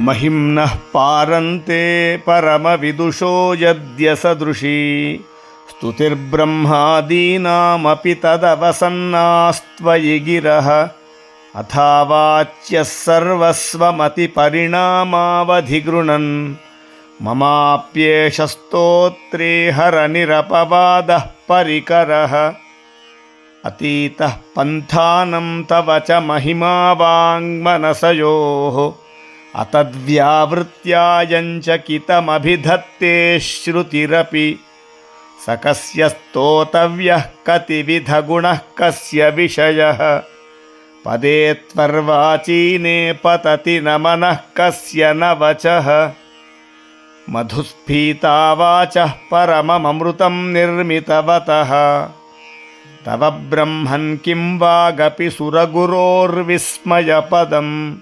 महिम्नः पारन्ते परमविदुषो यद्यसदृशी। स्तुतिर्ब्रह्मादीनामपि तदवसन्नास्त्वयि गिरः। अथावाच्यः सर्वस्वमतिपरिणामावधिगृणन्। ममाप्येष स्तोत्रे हरनिरपवादः परिकरः। अतीतः पन्थानं तव च महिमा वाङ्मनसयोः अतद्व्यावृत्यायञ्चकितमभिधत्ते श्रुतिरपि स कस्य स्तोतव्यः कतिविधगुणः कस्य विषयः? पदे त्वर्वाचीने पतति न मनः कस्य न वचः? मधुस्फीता वाचः परमममृतं निर्मितवतः। तव ब्रह्मन् किं वागपि सुरगुरोर्विस्मयपदम्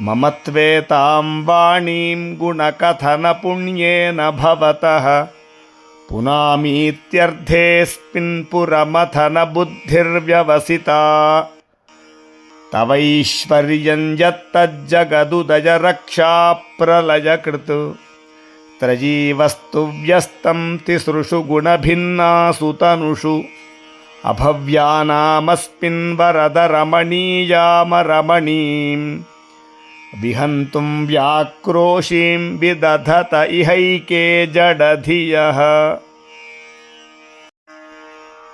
मम त्वेतां वाणीं गुणकथनपुण्येन भवतः। पुनामीत्यर्थेऽस्मिन् पुरमथनबुद्धिर्व्यवसिता। तवैश्वर्यं यत्तज्जगदुदयरक्षाप्रलयकृत् त्रयीवस्तु व्यस्तं तिसृषु गुणभिन्नासु तनुषु। अभव्यानामस्मिन् वरदरमणीयामरमणीम् विहन्तुं व्याक्रोशीं विदधत इहैके जडधियः।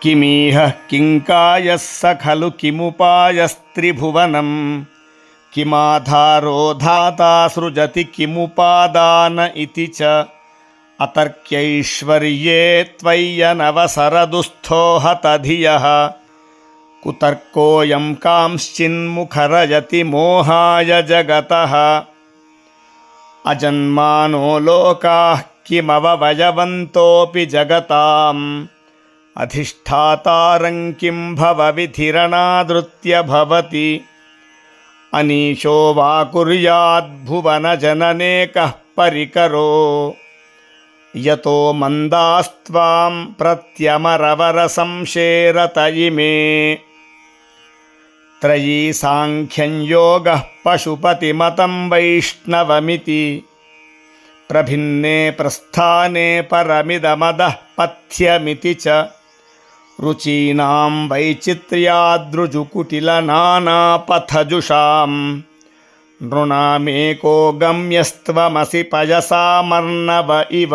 किमीह किङ्कायः स खलु किमुपायस्त्रिभुवनं किमाधारो धाता सृजति किमुपादान इति च? अतर्क्यैश्वर्ये त्वय्यनवसरदुःस्थो हतधियः कुतर्कोऽयं कांश्चिन्मुखरयति मोहाय जगतः। अजन्मानो लोकाः किमववयवन्तोऽपि जगताम्। अधिष्ठातारं किं भवविधिरणादृत्य भवति। अनीशो वा कुर्याद्भुवनजनने परिकरो। यतो मन्दास्त्वां प्रत्यमरवरसंशेरत इमे। त्रयी साङ्ख्यं योगः पशुपतिमतं वैष्णवमिति प्रभिन्ने प्रस्थाने परमिदमदः पथ्यमिति च रुचीनां वैचित्र्याद्रुजुकुटिलनानापथजुषां नृणामेको गम्यस्त्वमसि पयसामर्णव इव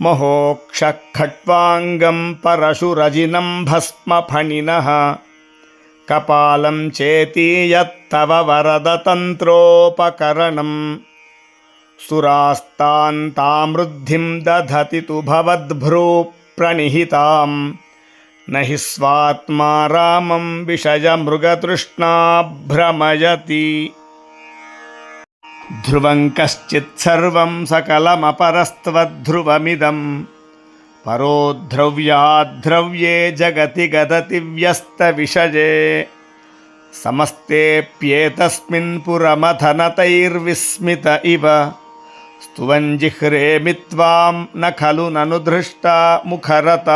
महोक्षखट्वाङ्गं परशुरजिनं भस्मफणिनः कपालं चेति यत्तव वरदतन्त्रोपकरणम् सुरास्तान्तामृद्धिं दधति तु भवद्भ्रूप्रणिहितां न हि स्वात्मा रामं विषयमृगतृष्णा भ्रमयति। ध्रुवं कश्चित् सर्वं सकलमपरस्त्वध्रुवमिदं పరో ద్రవ్యాద్రవ్యే జగతి గదతి వ్యస్తవిషయే సమస్తేప్యేతస్మిన్ పురమథనతైర్విస్మిత ఇవ స్తువంజిహ్రేమి త్వాం న ఖలు నను దృష్టా ముఖరత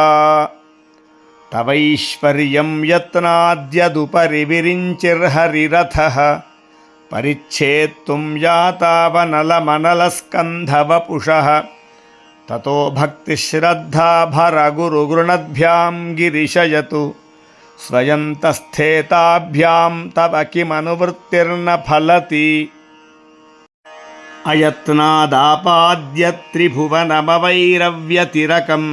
తవైశ్వర్యం యత్నాద్యదుపరి విరించిర్హరిరథ పరిచ్ఛేత్తుం యాతావనలమనలస్కంధవపుష ततो भक्तिश्रद्धा भरगुरुगृणद्भ्यां गिरिशयतु स्वयं तस्थेताभ्यां तव किमनुवृत्तिर्न फलति अयत्नादापाद्य त्रिभुवनमवैरव्यतिरकं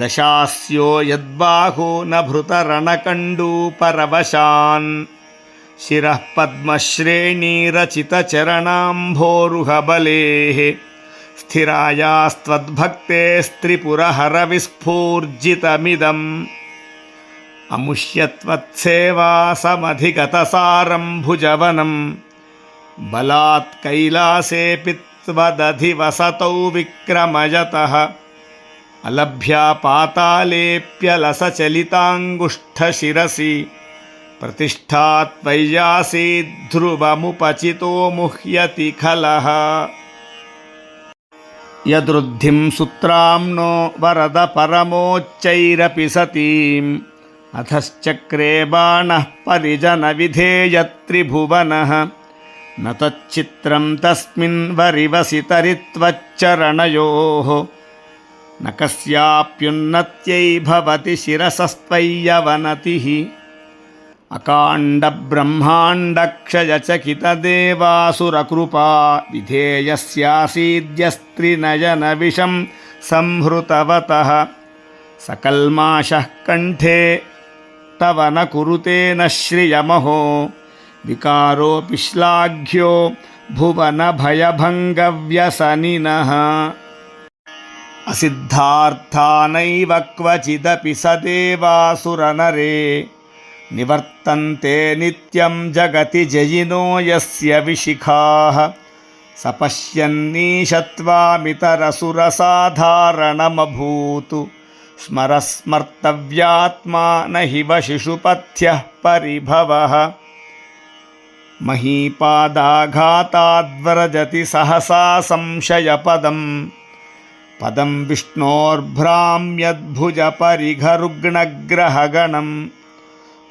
दशास्यो यद्बाहो न भृतरणकण्डूपरवशान् शिरः पद्मश्रेणीरचितचरणाम्भोरुहबलेः स्थिरायास्त्वद्भक्तेस्त्रिपुरहरविस्फूर्जितमिदम् अमुष्यत्वत्सेवासमधिगतसारं भुजवनं बलात् कैलासेऽपि त्वदधिवसतौ विक्रमयतः अलभ्या पातालेऽप्यलसचलिताङ्गुष्ठशिरसि प्रतिष्ठा त्वय्यासीद्ध्रुवमुपचितो मुह्यति खलः యదృద్ధిం సుత్రాంనో వరద పరమోచ్చైరపి సతీం అధశ్చక్రే బాణ పరిజన విధేయత్రిభువన నతచ్చిత్రం తస్మిన్ వరివసితరిత్వచ్చరణయో నకస్యాప్యున్నత్యై భవతి శిరసస్త్వయ్యవనతి अकाण्डब्रह्माण्डक्षयचकितदेवासुरकृपा विधेयस्यासीद्यस्त्रिनयनविषं संहृतवतः सकल्माषः कण्ठे तव न कुरुते न श्रियमहो विकारोऽपि श्लाघ्यो भुवनभयभङ्गव्यसनिनः असिद्धार्थानैव क्वचिदपि स देवासुरनरे నివర్తంతే నిత్యం జగతి జయినో యస్య విశిఖాః. సపశ్యన్నీషత్వామితరసురసాధారణమభూతు. స్మరస్మర్తవ్యాత్మా నహివ శిశుపథ్యः పరిభవः. మహీపాదాఘాతాద్వరజతి సహసా సంశయపదం. పదం విష్ణోర్భ్రామ్యద్భుజపరిఘరుగ్ణగ్రహగణం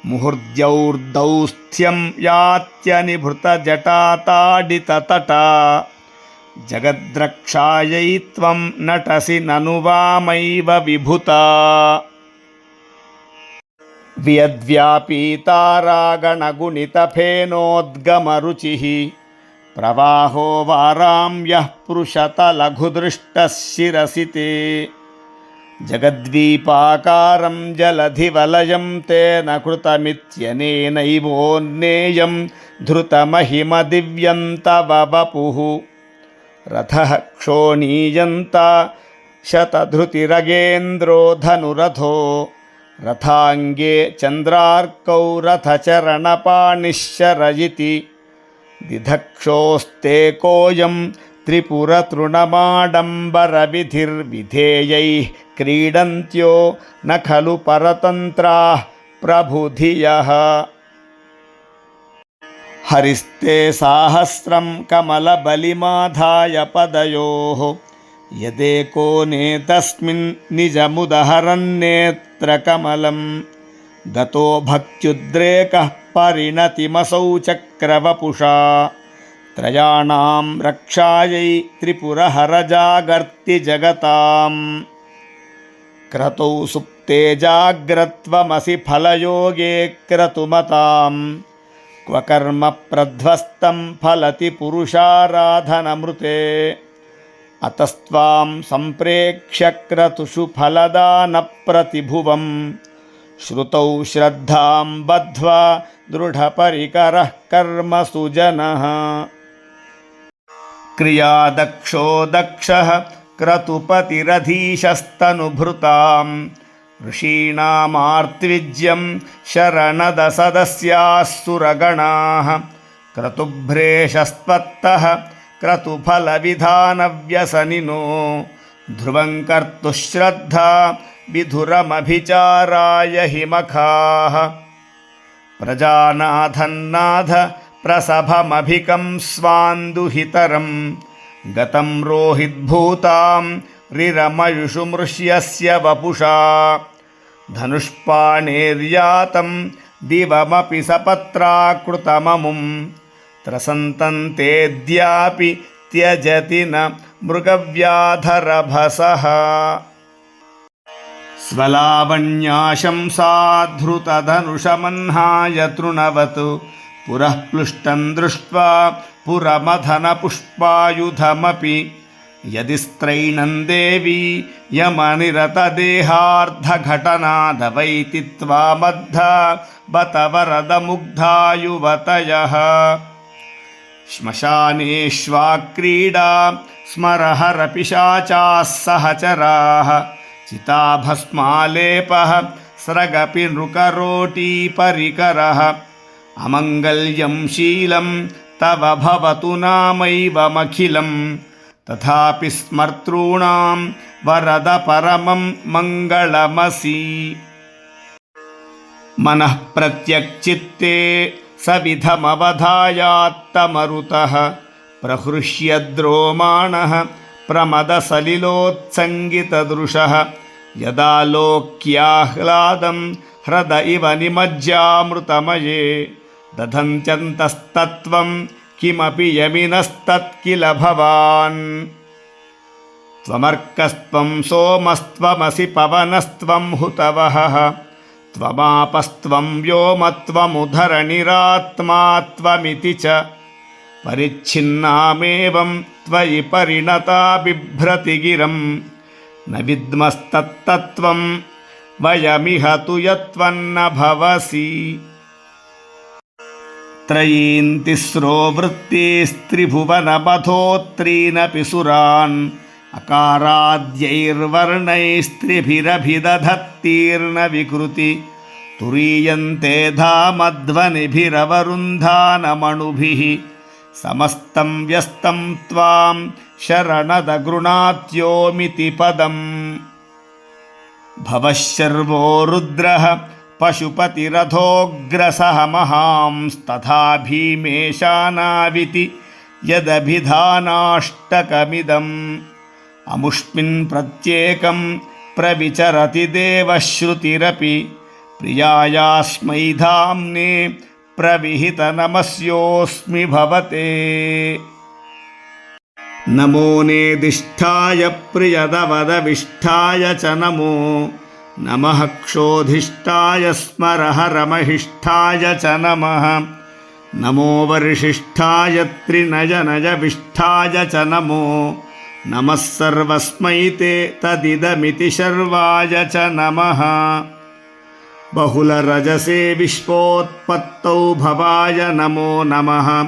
पदं विष्णोर्भ्राम्यद्भुजपरिघरुग्णग्रहगणम् मुहुर्द्यौर्दौस्थ्यं यात्यनिभृतजटाताडिततटा जगद्रक्षायै त्वं नटसि ननु वामैव विभुता व्यद्व्यापीतारागणगुणितफेनोद्गमरुचिः प्रवाहो वारां यः पृशतलघुदृष्टः शिरसि ते जगद्वीपाकारं जलधिवलयं तेन कृतमित्यनेनैवोन्नेयं धृतमहिमदिव्यं तव वपुः। रथः क्षोणीयन्त शतधृतिरगेन्द्रो धनुरथो। रथाङ्गे चन्द्रार्कौ रथचरणपाणिश्चरयिति दिधक्षोस्ते कोऽयं त्रिपुरतृणमाडम्बरविधिर्विधेयैः क्रीडन्त्यो न खलु परतन्त्राः प्रबुधियः हरिस्ते साहस्रं कमलबलिमाधाय पदयोः यदेको नेतस्मिन् निजमुदहरन्नेत्रकमलं गतो भक्त्युद्रेकः परिणतिमसौ चक्रवपुषा त्रयाणां रक्षायै त्रिपुरहरजागर्ति जगताम् क्रतौ सुप्ते जाग्रत्वमसि फलयोगे क्रतुमतां क्व कर्म प्रध्वस्तं फलति पुरुषाराधनमृते। अतस्त्वां सम्प्रेक्ष्य क्रतुषु फलदानप्रतिभुवं श्रुतौ श्रद्धां बद्ध्वा दृढपरिकरः कर्मसु जनः क्रियादक्षो दक्षः क्रतुपतिरधीशस्तनुभृतां। ऋषीणामार्त्विज्यं शरणदसदस्याः सुरगणाः क्रतुभ्रेशस्त्वत्तः क्रतुफलविधानव्यसनिनो। ध्रुवं कर्तुश्रद्धा विधुरमभिचाराय हि मखाः प्रजानाथन्नाथ ప్రసభమభికం స్వాందుహితరం గతం రోహిద్భూతాం రిరమయుషు మృష్యస్య వపుషా ధనుష్పాణేర్యాతం దివమపి సపత్రాకృతమముం త్రసంతంతేద్యాపి త్యజతి న మృగవ్యాధరభస స్వలావణ్యాశంసాధృతధనుషమన్హాయ తృణవతు पुरः प्लुष्टं दृष्ट्वा पुरमथनपुष्पायुधमपि। यदि स्त्रैणं देवी यमनिरतदेहार्धघटनादवैति त्वामद्धा बत वरदमुग्धायुवतयः श्मशानेष्वाक्रीडा स्मरहरपिशाचाः सहचराः। चिताभस्मालेपः स्रगपि नृकरोटीपरिकरः अमङ्गल्यं शीलं तव भवतु नामैवमखिलं तथापि स्मर्तॄणां वरद परमं मङ्गलमसि। मनः प्रत्यक्चित्ते सविधमवधायात्तमरुतः प्रहृष्यद्रोमाणः प्रमदसलिलोत्सङ्गितदृशः। यदा लोक्याह्लादं ह्रद इव निमज्जामृतमये दधन्त्यन्तस्तत्त्वं किमपि यमिनस्तत् किल भवान्। त्वमर्कस्त्वं सोमस्त्वमसि पवनस्त्वं हुतवहः त्वमापस्त्वं व्योमत्वमुधरणिरात्मा त्वमिति च। परिच्छिन्नामेवं त्वयि परिणता बिभ्रति गिरं। न विद्मस्तत्तत्त्वं वयमिह तु यत्त्वन्न भवसि त्रयीन्तिस्रो वृत्तिस्त्रिभुवनपथोत्रीनपि सुरान् अकाराद्यैर्वर्णैस्त्रिभिरभिदधत्तीर्न विकृति तुरीयन्ते धामध्वनिभिरवरुन्धानमणुभिः समस्तं व्यस्तं त्वां शरणदगृणात्योमिति पदम् भवः शर्वो रुद्रः पशुपतिरथोऽग्रसः महांस्तथा भीमेशानाविति यदभिधानाष्टकमिदम्। अमुष्मिन् प्रत्येकं प्रविचरति देवश्रुतिरपि। प्रियायास्मै धाम्ने प्रविहितनमस्योऽस्मि भवते। नमो नेदिष्ठाय प्रियदवदविष्ठाय च नमो नमः क्षोधिष्ठाय स्मरहरमहिष्ठाय च नमः। नमो वर्षिष्ठाय त्रिनयनयविष्ठाय च नमो। नमः सर्वस्मै ते तदिदमिति शर्वाय च नमः। बहुलरजसे विश्वोत्पत्तौ भवाय नमो नमः।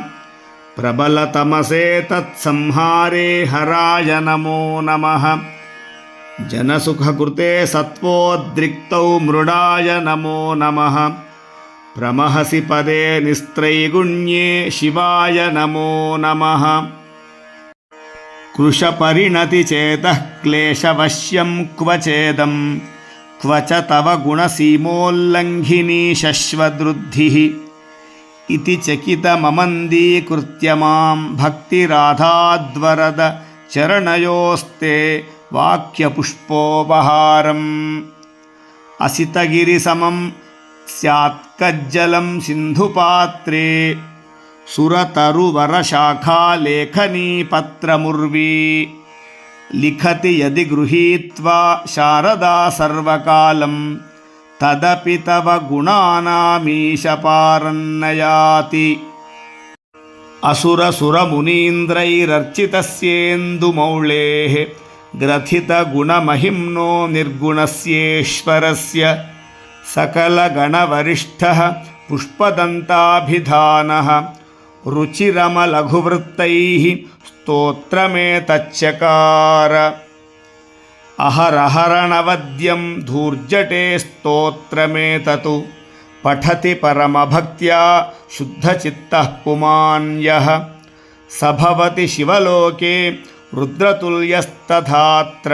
प्रबलतमसे तत्संहारे हराय नमो नमः जनसुखकृते सत्त्वोद्रिक्तौ मृडाय नमो नमः प्रमहसि पदे निस्त्रैगुण्ये शिवाय नमो नमः कृशपरिणतिचेतः क्लेशवश्यं क्व चेदं क्व च तव गुणसीमोल्लङ्घिनी शश्वदृद्धिः इति चकितममन्दीकृत्य मां भक्तिराधाद्वरद चरणयोस्ते वाक्यपुष्पोपहारम् असितगिरिसमं स्यात्कज्जलं सिन्धुपात्रे सुरतरुवरशाखालेखनी पत्रमुर्वी लिखति यदि गृहीत्वा शारदा सर्वकालं तदपि तव गुणानामीशपारन्नयाति असुरसुरमुनीन्द्रैरर्चितस्येन्दुमौळेः ग्रथितगुणमहिम्नो निर्गुणस्येश्वरस्य सकलगणवरिष्ठः पुष्पदन्ताभिधानः, रुचिरमलघुवृत्तैः स्तोत्रमेतच्चकार। अहरहरणवद्यं धूर्जटे स्तोत्रमेततु, पठति परमभक्त्या शुद्धचित्तः पुमान् यः स भवति शिवलोके रुद्रतुल्यस्तथात्र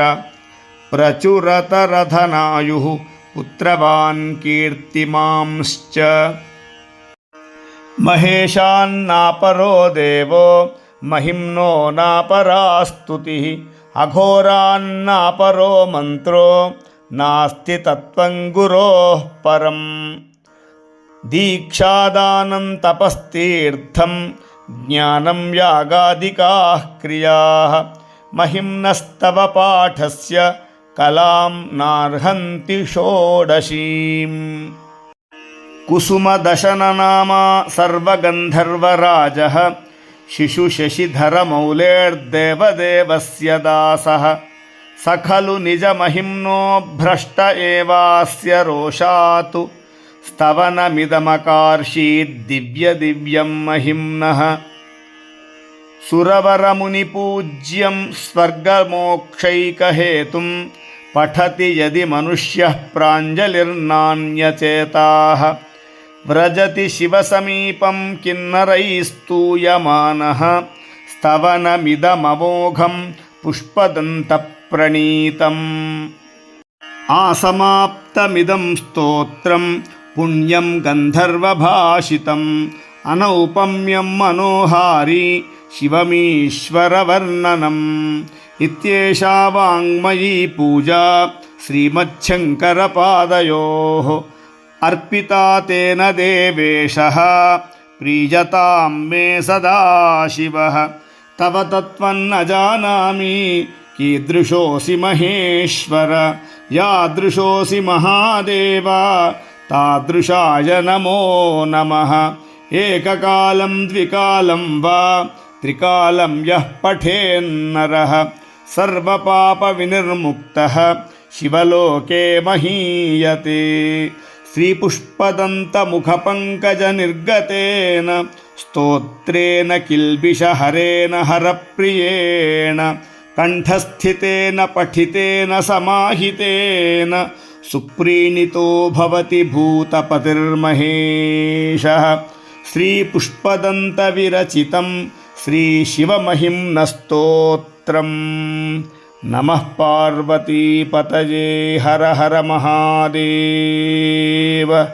प्रचुरतरधनायुः पुत्रवान् कीर्तिमांश्च। महेशान्नापरो देवो महिम्नो नापरा स्तुतिः अघोरान्नापरो मन्त्रो नास्ति तत्त्वं गुरोः परम्। दीक्षादानं तपस्तीर्थं ज्ञानं यागादिकाः क्रियाः। महिम्नस्तव पाठस्य कलां नार्हन्ति षोडशीम्। कुसुमदशननामा सर्वगन्धर्वराजः शिशुशशिधरमौलेर्देवदेवस्य दासः। स खलु निजमहिम्नो भ्रष्ट एवास्य रोषातु स्तवनमिदमकार्षीद्दिव्यदिव्यं महिम्नः। सुरवरमुनिपूज्यं स्वर्गमोक्षैकहेतुं पठति यदि मनुष्यः प्राञ्जलिर्नान्यचेताः। व्रजति शिवसमीपं किन्नरैस्तूयमानः। स्तवनमिदममोघं पुष्पदन्तप्रणीतम्। आसमाप्तमिदं स्तोत्रं पुण्यं गन्धर्वभाषितम्। अनौपम्यं मनोहारी शिवमीश्वरवर्णनम्। इत्येषा वाङ्मयी पूजा श्रीमच्छङ्करपादयोः। अर्पिता तेन देवेशः प्रीयतां मे सदा शिवः तव तत्त्वन्न जानामि कीदृशोऽसि महेश्वर। यादृशोऽसि महादेव तादृशाय नमो नमः। एककालं द्विकालं वा त्रिकालं यः पठेन्नरः। सर्वपापविनिर्मुक्तः शिवलोके महीयते। श्रीपुष्पदन्तमुखपङ्कजनिर्गतेन स्तोत्रेण किल्बिषहरेण हरप्रियेण कण्ठस्थितेन पठितेन समाहितेन सुप्रीणितो भवति भूतपतिर्महेशः। श्रीपुष्पदन्तविरचितं श्रीशिवमहिम्नस्तोत्रम्। नमः पार्वतीपतये हर हर महादेव।